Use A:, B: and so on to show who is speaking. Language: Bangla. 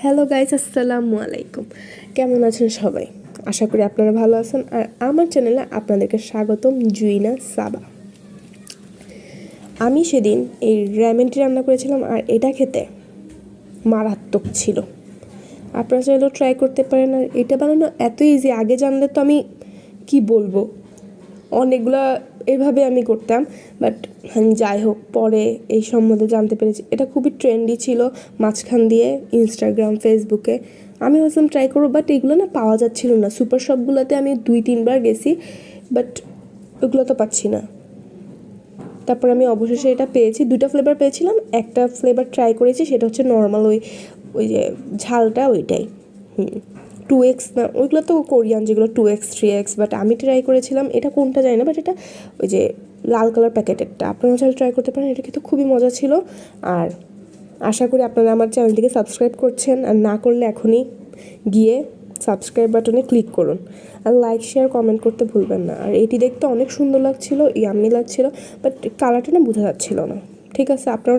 A: হ্যালো গাইস আসসালামু আলাইকুম কেমন আছেন সবাই? আশা করি আপনারা ভালো আছেন। আর আমার চ্যানেলে আপনাদেরকে স্বাগতম, জুইনা সাবা। আমি সেদিন এই র্যামেনটি রান্না করেছিলাম আর এটা খেতে মারাত্মক ছিল। আপনারা চাইলেও ট্রাই করতে পারেন আর এটা বানানো এত ইজি আগে জানলে তো আমি কি বলব? অনেকগুলো এভাবে আমি করতাম বাট যাই হোক পরে এই সম্বন্ধে জানতে পেরেছি। এটা খুবই ট্রেন্ডি ছিল মাঝখান দিয়ে ইনস্টাগ্রাম ফেসবুকে আমি ভাবছিলাম ট্রাই করব বাট এগুলো না পাওয়া যাচ্ছিল না। সুপার শপগুলোতে আমি দুই, তিনবার গেছি বাট ওগুলো তো পাচ্ছি না। তারপর আমি অবশেষে এটা পেয়েছি। দুটো ফ্লেভার পেয়েছিলাম, একটা ফ্লেভার ট্রাই করেছি, সেটা হচ্ছে নর্মাল ওই ওই যে ঝালটা, ওইটাই। হুম। টু এক্স না ওইগুলো তো কোরিয়ান, যেগুলো two x three x but আমি ট্রাই করেছিলাম, এটা কোনটা জানি না বাট এটা ওই যে লাল কালার প্যাকেটেরটা। আপনারা চাইলে ট্রাই করতে পারেন, এটা কিন্তু খুবই মজা ছিল। আর আশা করি আপনারা আমার চ্যানেলটিকে সাবস্ক্রাইব করছেন, আর না করলে এখনই গিয়ে সাবস্ক্রাইব বাটনে ক্লিক করুন। আর লাইক শেয়ার কমেন্ট করতে ভুলবেন না। আর এটি দেখতে অনেক সুন্দর লাগছিল ইয়াম্মি লাগছিল বাট কালারটা না বোঝা যাচ্ছিল না। ঠিক আছে, আপনার